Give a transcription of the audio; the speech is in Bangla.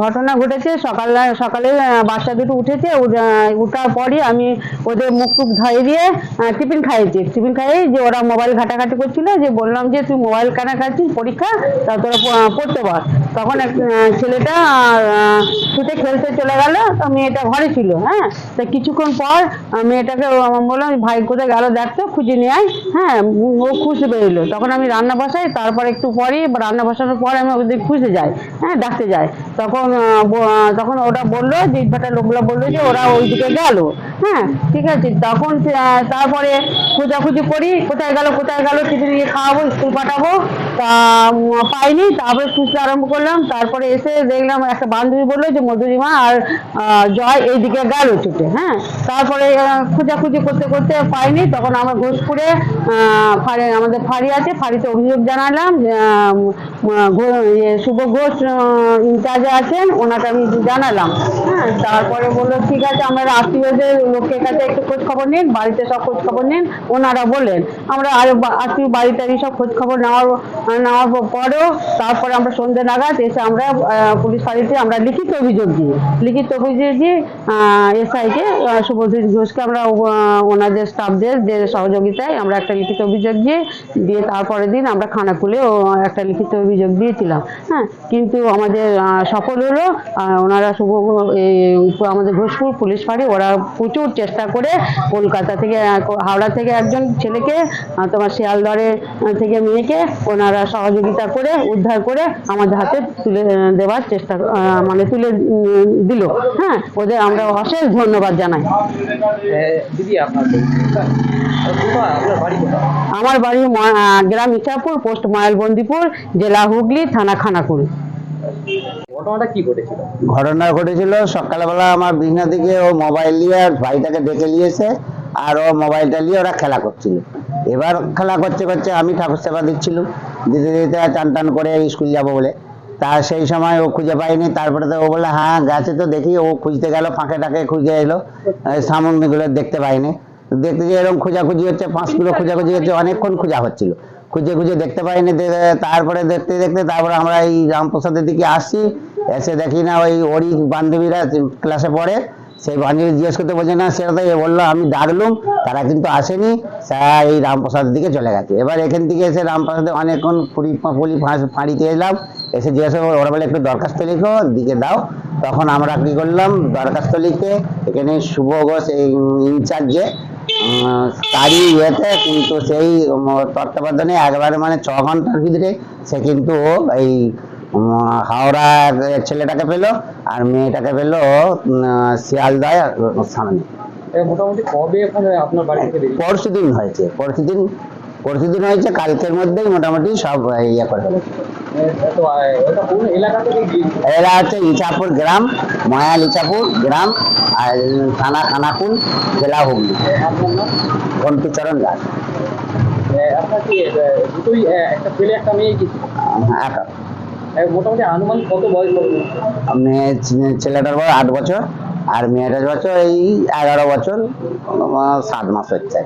ঘটনা ঘটেছে সকালে সকালে বাচ্চা দুটো উঠেছে উঠার পরই আমি ওদের মুখ টুক ধুয়ে দিয়ে টিফিন খাইয়েছি। টিফিন খাইয়ে যে ওরা মোবাইল ঘাটাঘাটি করছিল যে বললাম যে তুই মোবাইল কেনা খাচ্ছিস পরীক্ষা তা তোরা পড়তে পার তখন এক ছেলেটা ছুটে খেলতে চলে গেল তো মেয়েটা ঘরে ছিল হ্যাঁ? তা কিছুক্ষণ পর মেয়েটাকে বললাম ভাই কোথায় গেল দেখতো খুঁজে নিয়ে আয়। হ্যাঁ ও খুঁজতে বেরোলো। তখন আমি রান্না বসাই তারপর একটু পরে রান্না বসানোর পর আমি ওদের খুঁজতে যাই হ্যাঁ ডাকতে যাই তখন তখন ওরা বলল যে ইটভাটার লোকগুলো বলল যে ওরা ওইদিকে গেল। হ্যাঁ ঠিক আছে। তখন তারপরে খোঁজাখুঁজি করি কোথায় গেল কোথায় গেল টিফিন নিয়ে খাওয়াবো স্কুল পাঠাবো। তা পাইনি তারপরে খুঁজতে আরম্ভ করলাম। তারপরে এসে দেখলাম একটা বান্ধবী বলল যে মধুরিমা আর জয় এইদিকে গেল ছুটে হ্যাঁ। তারপরে খোঁজাখুঁজি করতে করতে পাইনি। তখন আমরা ঘোষপুরে ফাঁড়ি আমাদের ফাঁড়ি আছে ফাঁড়িতে অভিযোগ জানালাম ইয়ে, শুভ ঘোষ ইনচার্জে আছেন ওনাকে আমি জানালাম। হ্যাঁ তারপরে বলল, ঠিক আছে, আমরা আত্মীয়দের লোকের কাছে একটু খোঁজ খবর নিন, বাড়িতে সব খোঁজ খবর নিন। ওনারা বললেন, আমরা আর আত্মীয় বাড়ি টাড়ি সব খোঁজ খবর নেওয়ার নেওয়ার পরেও, তারপরে আমরা সন্ধ্যে নাগাদ এসে আমরা পুলিশ ফাঁড়িতে আমরা লিখিত অভিযোগ দিই লিখিত অভিযোগ দিয়ে এসআইকে শুভজিৎ ঘোষকে আমরা ওনাদের স্টাফদের যে সহযোগিতায় আমরা একটা লিখিত অভিযোগ দিয়ে দিয়ে তারপরের দিন আমরা খানাকুলেও একটা লিখিত অভিযোগ দিয়েছিলাম। হ্যাঁ কিন্তু আমাদের সফল হলো ওনারা শুভ আমাদের ঘোষপুর পুলিশ ফাঁড়ি ওরা প্রচুর চেষ্টা করে কলকাতা থেকে হাওড়া থেকে একজন ছেলেকে তোমার শিয়ালদরে থেকে মেয়েকে ওনারা সহযোগিতা করে উদ্ধার করে আমাদের হাতে তুলে দেওয়ার চেষ্টা মানে তুলে দিল। হ্যাঁ ওদের আমরা অশেষ ধন্যবাদ জানাই। দিদি আপনার আমার বাড়ি গ্রাম ইচ্ছাপুর পোস্ট ময়ালবন্দিপুর জেলা হুগলি থানা খানাকুল। ঘটনা ঘটেছিল, সকালবেলা আমার বিছনা থেকে ও মোবাইল নিয়ে ভাইটাকে ডেকে নিয়েছে, আর ও মোবাইলটা নিয়ে ওরা খেলা করছিল। এবার খেলা করতে করতে আমি ঠাকুর সেবা দিচ্ছিলাম দিতে দিতে চান টান করে স্কুল যাব বলে। তা সেই সময় ও খুঁজে পাইনি তারপরে তো ও বলল হ্যাঁ গেছে তো দেখি, ও খুঁজতে গেল, ফাঁকে টাকে খুঁজে এলো সামগ্রীগুলো দেখতে পাইনি দেখতে যে এরকম খোঁজাখুঁজি হচ্ছে পাঁচ কিলো খোঁজাখুঁজি হচ্ছে, অনেকক্ষণ খোঁজা হচ্ছিল। খুঁজে খুঁজে দেখতে পাইনি তারপরে দেখতে দেখতে তারপরে আমরা এই রামপ্রসাদের দিকে আসছি, এসে দেখি না ওই ওরই বান্ধবীরা ক্লাসে পড়ে, সেই বান্ধবী জিজ্ঞেস করতে বলছে, না, সেটা তো বলল, আমি ডাকলুম, তারা কিন্তু আসেনি তারা এই রামপ্রসাদের দিকে চলে গেছে। এবার এখান থেকে এসে রামপ্রসাদে অনেকক্ষণ পুরি পুলি ফাঁ- ফাঁড়িতে এলাম, এসে জিজ্ঞেস ওরা বলে একটু দরখাস্ত লিখো, দিকে দাও। তখন আমরা কি করলাম, দরখাস্ত লিখে এখানে শুভ ঘোষ, এই ইনচার্জে তারই ইয়েতে কিন্তু সেই তত্ত্বাবধানে একবারে মানে ছ ঘণ্টার ভিতরে সে কিন্তু এই উম, হাওড়া ছেলেটাকে পেল আর মেয়েটাকে পেল শিয়ালদায় সামনে। মোটামুটি কবে ওখানে আপনার বাড়ি থেকে পরশু দিন হয়েছে পরশু দিন পরশু দিন হয়েছে কালকের মধ্যেই মোটামুটি সব ইয়ে করে এরা হচ্ছে ইচাপুর গ্রাম, ময়াল ইচাপুর গ্রাম, আর থানা খানাকুল, জেলা হুগলি। নাম দাস মেয়ে ছেলেটার বয়স আট বছর, আর মেয়েটার বছর এই এগারো বছর, সাত মাস হচ্ছে।